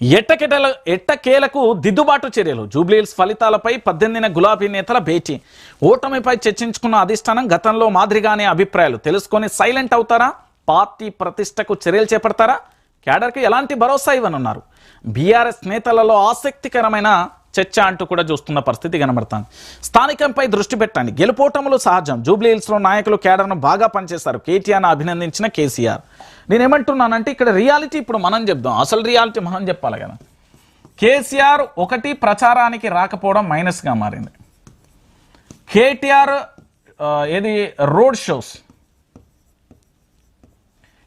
ఎట్టకెటల ఎట్టకేలకు దిద్దుబాటు చర్యలు? జూబ్లీహిల్స్ ఫలితాలపై పద్దెనిమిదిన గులాబీ నేతల భేటీ. ఓటమిపై చర్చించుకున్న అధిష్టానం గతంలో మాదిరిగానే అభిప్రాయాలు. తెలుసుకొని సైలెంట్ అవుతారా? పార్టీ ప్రతిష్టకు చర్యలు చేపడతారా? క్యాడర్కి ఎలాంటి భరోసా ఇవ్వనున్నారు? బీఆర్ఎస్ నేతలలో ఆసక్తికరమైన చర్చ అంటూ కూడా చూస్తున్న పరిస్థితి కనబడుతుంది. స్థానికంపై దృష్టి పెట్టండి. గెలుపోటములు సహజం. జూబ్లీహిల్స్లో నాయకులు కేడర్ను బాగా పనిచేశారు. కేటీఆర్ను అభినందించిన కేసీఆర్. నేను ఏమంటున్నానంటే ఇక్కడ రియాలిటీ ఇప్పుడు మనం చెప్దాం. అసలు రియాలిటీ మనం చెప్పాలి కదా. కేసీఆర్ ఒకటి ప్రచారానికి రాకపోవడం మైనస్గా మారింది. కేటీఆర్ ఏది? Road shows.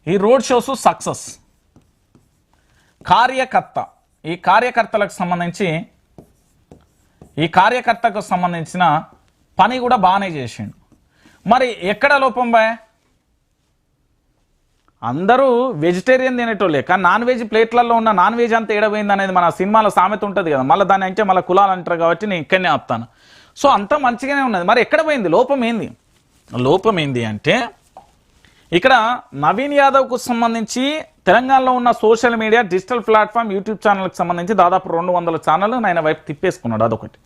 ఈ రోడ్ షోస్ సక్సెస్. కార్యకర్త. ఈ కార్యకర్తలకు సంబంధించి ఈ కార్యకర్తకు సంబంధించిన పని కూడా బాగానే చేసిండు. మరి ఎక్కడ లోపం బాయ్ అందరూ వెజిటేరియన్ తినేటోళ్ళే కానీ నాన్ వెజ్ ప్లేట్లలో ఉన్న నాన్ వెజ్ అంతా ఏడబోయింది అనేది మన సినిమాలో సామెత ఉంటుంది కదా మళ్ళీ దాని అంటే మళ్ళీ కులాలు అంటారు కాబట్టి నేను ఇక్కడనే ఆపుతాను. సో అంతా మంచిగానే ఉన్నది. మరి ఎక్కడ పోయింది? లోపం ఏంది? లోపం ఏంది అంటే ఇక్కడ నవీన్ యాదవ్కు సంబంధించి తెలంగాణలో ఉన్న social media digital platform YouTube ఛానల్కి సంబంధించి దాదాపు రెండు వందల ఛానల్ ఆయన వైపు తిప్పేసుకున్నాడు అదొకటి.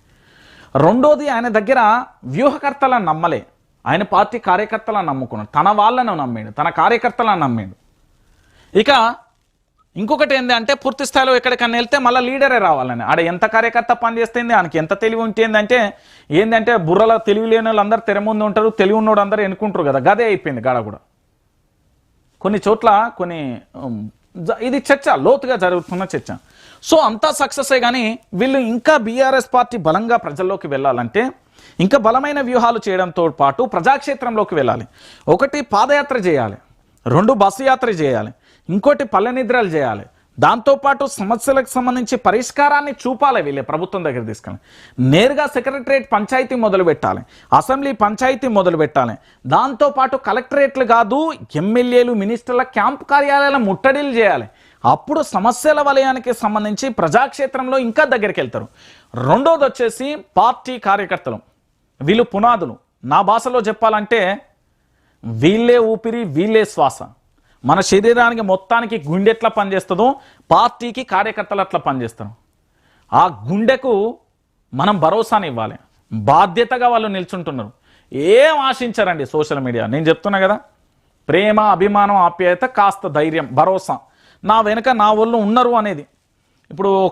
రెండోది ఆయన దగ్గర వ్యూహకర్తలను నమ్మలే. ఆయన పార్టీ కార్యకర్తలను నమ్ముకున్నాడు. తన వాళ్ళను నమ్మాడు తన కార్యకర్తలను నమ్మాడు. ఇక ఇంకొకటి ఏంది అంటే పూర్తి స్థాయిలో ఎక్కడికన్నా వెళ్తే మళ్ళీ లీడరే రావాలని. ఆడ ఎంత కార్యకర్త పనిచేస్తుంది ఆయనకి ఎంత తెలివి ఉంటుంది అంటే ఏంటంటే బుర్రలో తెలివి లేని వాళ్ళు అందరు తెర ముందు ఉంటారు తెలివి ఉన్నోడు అందరూ ఎన్నుకుంటారు కదా. గదే అయిపోయింది గాడ కూడా. కొన్ని చోట్ల కొన్ని ఇది చర్చ లోతుగా జరుగుతున్న చర్చ. సో అంతా సక్సెసే కానీ వీళ్ళు ఇంకా బీఆర్ఎస్ పార్టీ బలంగా ప్రజల్లోకి వెళ్ళాలంటే ఇంకా బలమైన వ్యూహాలు చేయడంతో పాటు ప్రజాక్షేత్రంలోకి వెళ్ళాలి. ఒకటి పాదయాత్ర చేయాలి. రెండు బస్సు యాత్ర చేయాలి. ఇంకోటి పల్లె నిద్రలు చేయాలి. దాంతోపాటు సమస్యలకు సంబంధించి పరిష్కారాన్ని చూపాలి వీళ్ళే ప్రభుత్వం దగ్గర తీసుకెళ్ళి. నేరుగా సెక్రటరేట్ పంచాయతీ మొదలు పెట్టాలి. అసెంబ్లీ పంచాయతీ మొదలు పెట్టాలి. దాంతోపాటు కలెక్టరేట్లు కాదు ఎమ్మెల్యేలు మినిస్టర్ల క్యాంప్ కార్యాలయాల ముట్టడిలు చేయాలి. అప్పుడు సమస్యల వలయానికి సంబంధించి ప్రజాక్షేత్రంలో ఇంకా దగ్గరికి వెళ్తారు. రెండోది వచ్చేసి పార్టీ కార్యకర్తలు. వీళ్ళు పునాదులు. నా భాషలో చెప్పాలంటే వీళ్ళే ఊపిరి వీళ్ళే శ్వాస. మన శరీరానికి మొత్తానికి గుండె ఎట్లా పనిచేస్తుందో పార్టీకి కార్యకర్తలు అట్లా పనిచేస్తారు. ఆ గుండెకు మనం భరోసాని ఇవ్వాలి. బాధ్యతగా వాళ్ళు నిల్చుంటున్నారు. ఏం ఆశించారండి సోషల్ మీడియా? నేను చెప్తున్నా కదా ప్రేమ అభిమానం ఆప్యాయత కాస్త ధైర్యం భరోసా. నా వెనుక నా ఒళ్ళు ఉన్నారు అనేది. ఇప్పుడు